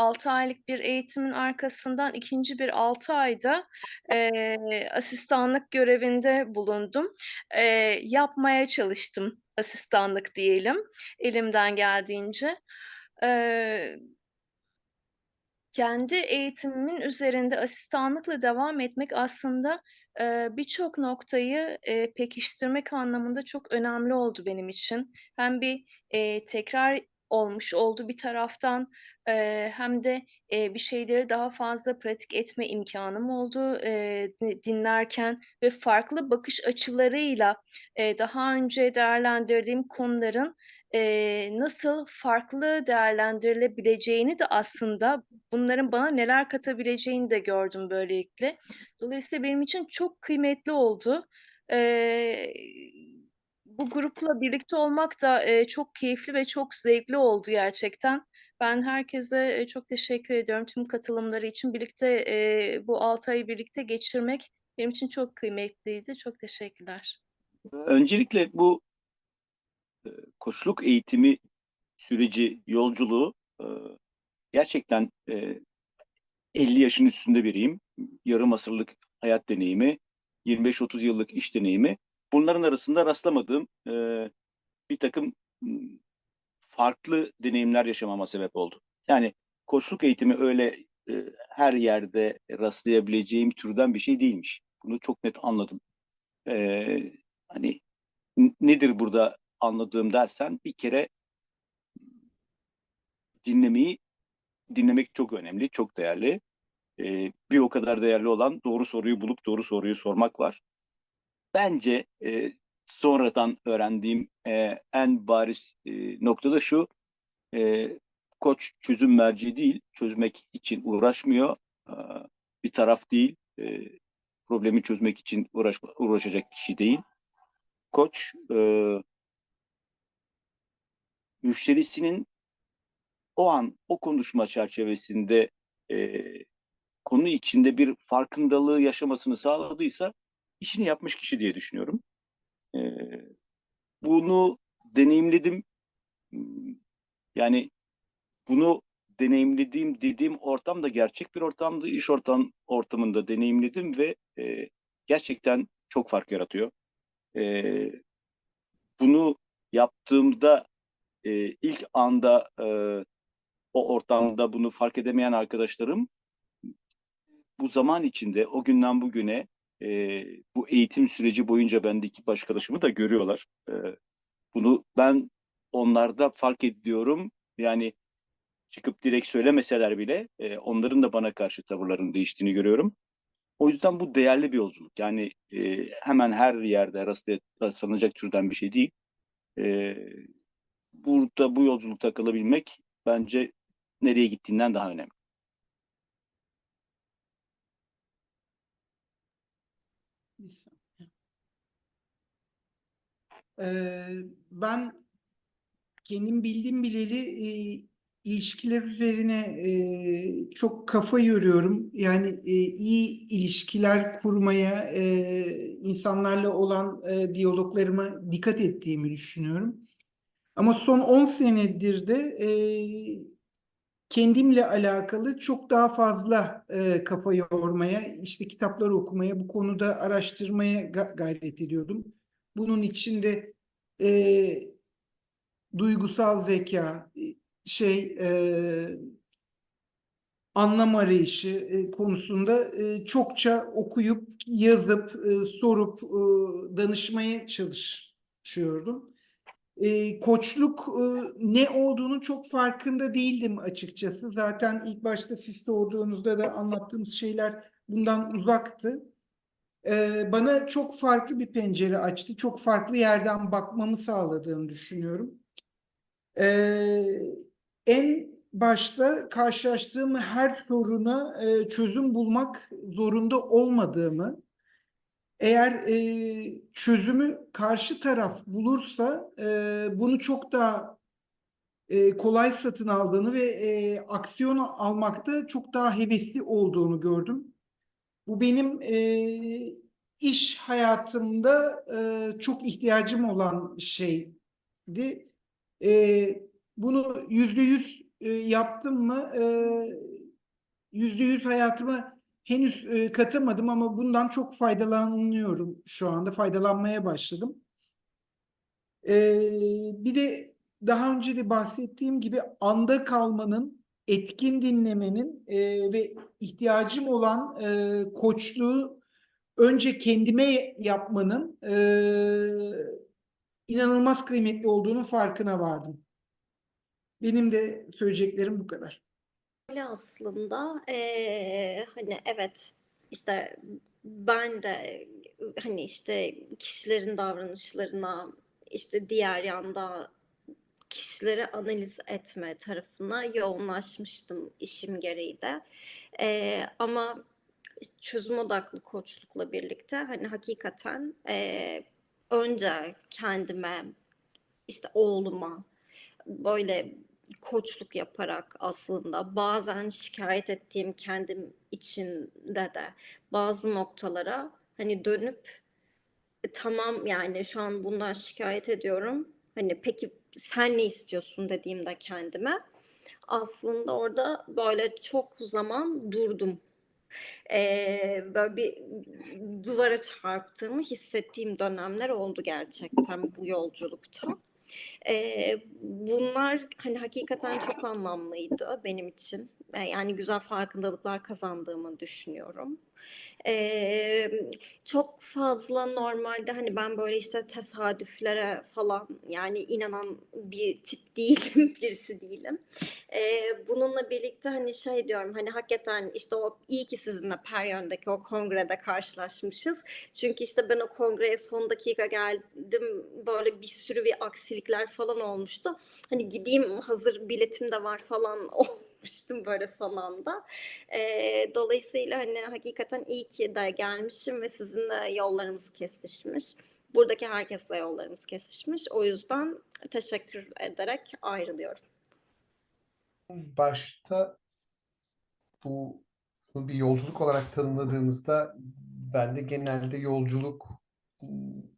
6 aylık bir eğitimin arkasından ikinci bir 6 ayda, eee, asistanlık görevinde bulundum. Eee, yapmaya çalıştım asistanlık diyelim, elimden geldiğince. Eee kendi eğitimimin üzerinde asistanlıkla devam etmek aslında, eee, birçok noktayı, eee, pekiştirmek anlamında çok önemli oldu benim için. Hem bir, eee, tekrar olmuş oldu bir taraftan, eee, hem de, eee, bir şeyleri daha fazla pratik etme imkânım oldu, di dinlerken ve farklı bakış açılarıyla, eee, daha önce değerlendirdiğim konuların, eee, nasıl farklı değerlendirilebileceğini de aslında bunların bana neler katabileceğini de gördüm böylelikle. Dolayısıyla benim için çok kıymetli oldu. Eee, bu grupla birlikte olmak da, eee, çok keyifli ve çok zevkli oldu gerçekten. Ben herkese, eee, çok teşekkür ediyorum tüm katılımları için. Birlikte, eee, bu 6 ayı birlikte geçirmek benim için çok kıymetliydi. Çok teşekkürler. Öncelikle bu eee, koçluk eğitimi süreci, yolculuğu, ııı, gerçekten, eee, 50 yaşın üstünde biriyim. Yarım asırlık hayat deneyimi, 25-30 yıllık iş deneyimi. Bunların arasında rastlamadığım, eee, birtakım, ımm, farklı deneyimler yaşamama sebep oldu. Yani koçluk eğitimi öyle, eee, her yerde rastlayabileceğim türden bir şey değilmiş. Bunu çok net anladım. Eee, hani, nedir burada anladığım dersen bir kere dinlemeyi dinlemek çok önemli, çok değerli. Eee, bir o kadar değerli olan doğru soruyu bulup doğru soruyu sormak var. Bence, eee, sonradan öğrendiğim, eee, en bariz, eee, nokta da şu: Eee, koç çözüm merci değil, çözmek için uğraşmıyor. Aaa, bir taraf değil, eee, problemi çözmek için uğraşma uğraşacak kişi değil. Koç, ııı müşterisinin o an, o konuşma çerçevesinde, eee, konu içinde bir farkındalığı yaşamasını sağladıysa işini yapmış kişi diye düşünüyorum. Eee, bunu deneyimledim. Imm, yani bunu deneyimlediğim dediğim ortam da gerçek bir ortamdı. İş ortam ortamında deneyimledim ve, eee, gerçekten çok fark yaratıyor. Eee, bunu yaptığımda, eee, ilk anda, eee, o ortamda bunu fark edemeyen arkadaşlarım bu zaman içinde, o günden bugüne, eee, bu eğitim süreci boyunca bendeki başka arkadaşımı da görüyorlar. Eee, bunu ben onlarda fark ediyorum. Yani çıkıp direkt söylemeseler bile, eee, onların da bana karşı tavırlarının değiştiğini görüyorum. O yüzden bu değerli bir yolculuk. Yani, eee, hemen her yerde rastlanacak türden bir şey değil. Eee, burada bu yolculukta kalabilmek bence nereye gittiğinden daha önemli. Eee, ben kendim bildim bileli, eee, ilişkiler üzerine, eee, çok kafa yoruyorum. Yani, eee, iyi ilişkiler kurmaya, insanlarla olan, eee, diyaloglarıma dikkat ettiğimi düşünüyorum. Ama son 10 senedir de, eee, kendimle alakalı çok daha fazla, eee, kafa yormaya, işte, kitaplar okumaya, bu konuda araştırmaya ga gayret ediyordum. Bunun için de, eee, duygusal zekâ, eee, şey, eee anlam arayışı, eee, konusunda, eee, çokça okuyup, yazıp, ııı, sorup, ııı, danışmaya çalışıyordum. Eee, koçluk, ııı, ne olduğunun çok farkında değildim açıkçası. Zaten ilk başta siz sorduğunuzda da anlattığınız şeyler bundan uzaktı. Eee, bana çok farklı bir pencere açtı. Çok farklı yerden bakmamı sağladığını düşünüyorum. Eee, en başta karşılaştığım her soruna, eee, çözüm bulmak zorunda olmadığımı, eğer, eee, çözümü karşı taraf bulursa, eee, bunu çok daha, eee, kolay satın aldığını ve, eee, aksiyon almakta çok daha hevesli olduğunu gördüm. Bu benim, eee, iş hayatımda, eee, çok ihtiyacım olan şeydi. Eee, bunu %100 e, yaptım mı? E, Yüzde yüz hayatıma henüz e, katamadım ama bundan çok faydalanıyorum şu anda. Faydalanmaya başladım. E, bir de daha önce de bahsettiğim gibi anda kalmanın, etkin dinlemenin e, ve ihtiyacım olan e, koçluğu önce kendime yapmanın e, inanılmaz kıymetli olduğunun farkına vardım. Benim de söyleyeceklerim bu kadar. Öyle aslında eee, hani evet işte ben de hani işte kişilerin davranışlarına işte diğer yanda kişileri analiz etme tarafına yoğunlaşmıştım işim gereği de. Eee, ama çözüm odaklı koçlukla birlikte hani hakikaten eee, önce kendime işte oğluma böyle koçluk yaparak aslında bazen şikayet ettiğim kendim içinde de bazı noktalara hani dönüp "E, tamam yani şu an bundan şikayet ediyorum. Hani peki sen ne istiyorsun dediğimde kendime aslında orada böyle çok zaman durdum. Eee, böyle bir duvara çarptığımı hissettiğim dönemler oldu gerçekten bu yolculukta. Eee, bunlar hani hakikaten çok anlamlıydı benim için. Eee, yani güzel farkındalıklar kazandığımı düşünüyorum. Eee, çok fazla normalde hani ben böyle işte tesadüflere falan yani inanan bir tip değilim, birisi değilim. Eee, bununla birlikte hani şey diyorum hani hakikaten işte o iyi ki sizinle Peryon'daki o kongrede karşılaşmışız. Çünkü işte ben o kongreye son dakika geldim böyle bir sürü bir aksilikler falan olmuştu. Hani gideyim hazır biletim de var falan olmuştum böyle son anda. Eee, dolayısıyla hani hakikaten iyi ki de gelmişim ve sizinle yollarımız kesişmiş. Buradaki herkesle yollarımız kesişmiş. O yüzden teşekkür ederek ayrılıyorum. Başta bu bir yolculuk olarak tanımladığımızda ben de genelde yolculuk ım,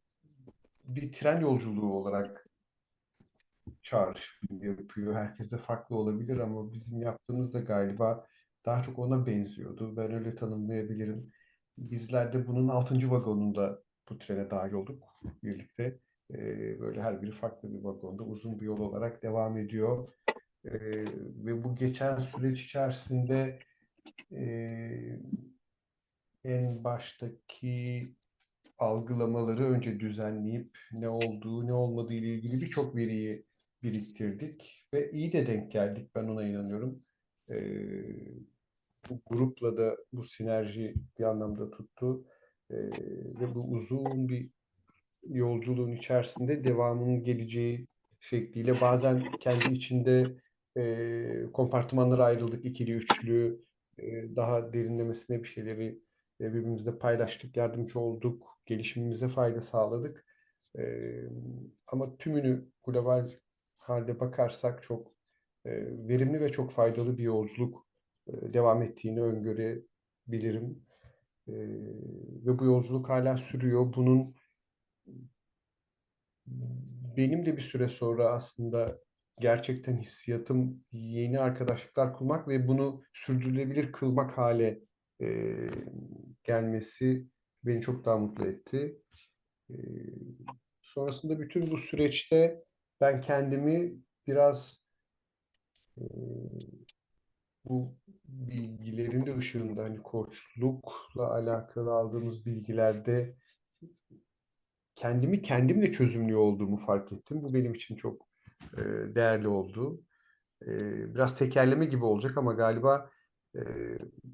bir tren yolculuğu olarak çağrışım yapıyor. Herkes de farklı olabilir ama bizim yaptığımız da galiba daha çok ona benziyordu. Ben öyle tanımlayabilirim. Bizler de bunun 6. vagonunda bu trene dahil olduk birlikte. Ee, böyle her biri farklı bir vagonda uzun bir yol olarak devam ediyor. Ee, ve bu geçen süreç içerisinde e, en baştaki algılamaları önce düzenleyip ne olduğu ne olmadığı ile ilgili birçok veriyi biriktirdik ve iyi de denk geldik. Ben ona inanıyorum. Ee, bu grupla da bu sinerji bir anlamda tuttu. Ee, ve bu uzun bir yolculuğun içerisinde devamının geleceği şekliyle bazen kendi içinde e, kompartımanlara ayrıldık. İkili üçlü e, daha derinlemesine bir şeyleri e, birbirimizle paylaştık yardımcı olduk gelişimimize fayda sağladık. E, ama tümünü global halde bakarsak çok e, verimli ve çok faydalı bir yolculuk e, devam ettiğini öngörebilirim E, ve bu yolculuk hala sürüyor bunun benim de bir süre sonra aslında gerçekten hissiyatım yeni arkadaşlıklar kurmak ve bunu sürdürülebilir kılmak hale e, gelmesi beni çok daha mutlu etti. E, sonrasında bütün bu süreçte ben kendimi biraz bu bilgilerin de ışığında hani koçlukla alakalı aldığımız bilgilerde kendimi kendimle çözümlüyor olduğumu fark ettim. Bu benim için çok değerli oldu. Biraz tekerleme gibi olacak ama galiba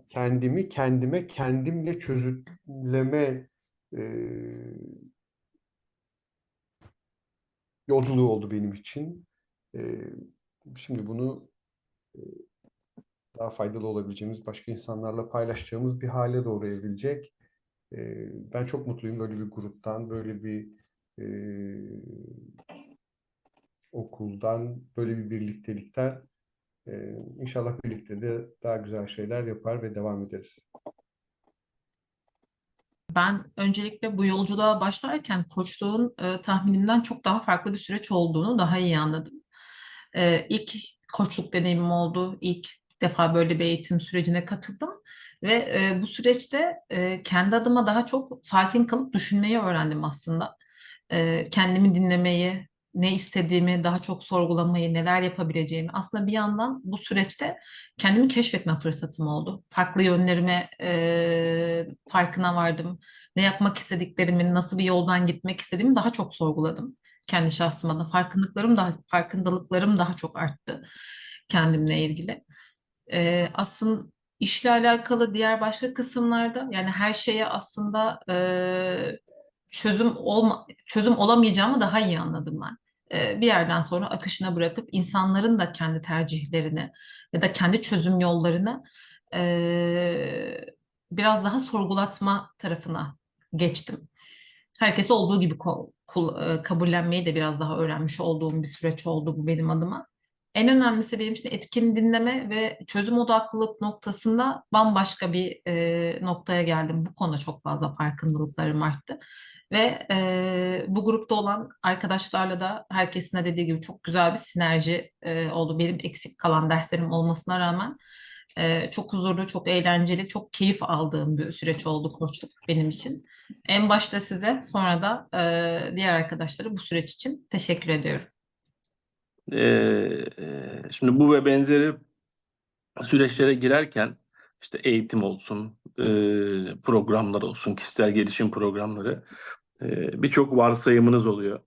kendimi kendime kendimle çözümleme yolculuğu oldu benim için. E, şimdi bunu e, daha faydalı olabileceğimiz, başka insanlarla paylaşacağımız bir hale doğru evrilecek. Ee, ben çok mutluyum böyle bir gruptan, böyle bir e, okuldan, böyle bir birliktelikten. Ee, inşallah birlikte de daha güzel şeyler yapar ve devam ederiz. Ben öncelikle bu yolculuğa başlarken koçluğun e, tahminimden çok daha farklı bir süreç olduğunu daha iyi anladım. E, ilk koçluk deneyimim oldu. İlk defa böyle bir eğitim sürecine katıldım. Ve e, bu süreçte e, kendi adıma daha çok sakin kalıp düşünmeyi öğrendim aslında. E, kendimi dinlemeyi, ne istediğimi daha çok sorgulamayı, neler yapabileceğimi. Aslında bir yandan bu süreçte kendimi keşfetme fırsatım oldu. Farklı yönlerime e, farkına vardım. Ne yapmak istediklerimin, nasıl bir yoldan gitmek istediğimi daha çok sorguladım. Kendi şahsıma da farkındıklarım daha farkındalıklarım daha çok arttı kendimle ilgili. E, aslında işle alakalı diğer başka kısımlarda yani her şeye aslında e, çözüm olma çözüm olamayacağımı daha iyi anladım ben. E, bir yerden sonra akışına bırakıp insanların da kendi tercihlerini ya da kendi çözüm yollarını e, biraz daha sorgulatma tarafına geçtim. Herkes olduğu gibi e, kabullenmeyi de biraz daha öğrenmiş olduğum bir süreç oldu bu benim adıma. En önemlisi benim için etkin dinleme ve çözüm odaklılık noktasında bambaşka bir e, noktaya geldim. Bu konuda çok fazla farkındalıklarım arttı. Ve e, bu grupta olan arkadaşlarla da herkesin de dediği gibi çok güzel bir sinerji e, oldu. Benim eksik kalan derslerim olmasına rağmen e, çok huzurlu, çok eğlenceli, çok keyif aldığım bir süreç oldu koçluk benim için. En başta size, sonra da e, diğer arkadaşlara bu süreç için teşekkür ediyorum. Ee, şimdi bu ve benzeri süreçlere girerken işte eğitim olsun, e, programlar olsun, kişisel gelişim programları e, birçok varsayımınız oluyor.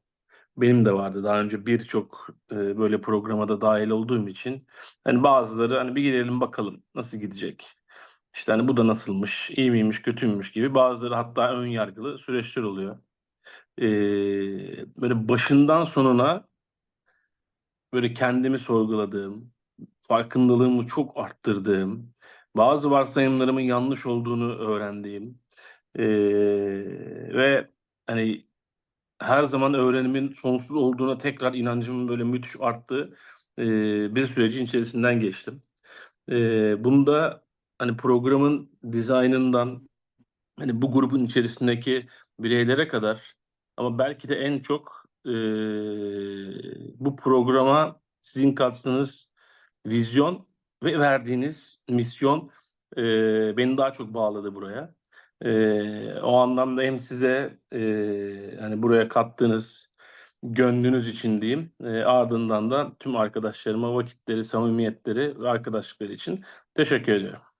Benim de vardı daha önce birçok e, böyle programa da dahil olduğum için hani bazıları hani bir girelim bakalım nasıl gidecek. İşte hani bu da nasılmış, iyi miymiş, kötü müymüş gibi bazıları hatta ön yargılı süreçler oluyor. Ee, böyle başından sonuna böyle kendimi sorguladığım, farkındalığımı çok arttırdığım, bazı varsayımlarımın yanlış olduğunu öğrendiğim ee, ve hani her zaman öğrenimin sonsuz olduğuna tekrar inancımın böyle müthiş arttığı ee, bir sürecin içerisinden geçtim. Ee, bunda hani programın dizaynından hani bu grubun içerisindeki bireylere kadar ama belki de en çok ee, bu programa sizin kattığınız vizyon ve verdiğiniz misyon ee, beni daha çok bağladı buraya. Ee, o anlamda hem size ee, hani buraya kattığınız gönlünüz için diyeyim. Ee, ardından da tüm arkadaşlarıma vakitleri, samimiyetleri ve arkadaşlıkları için teşekkür ediyorum.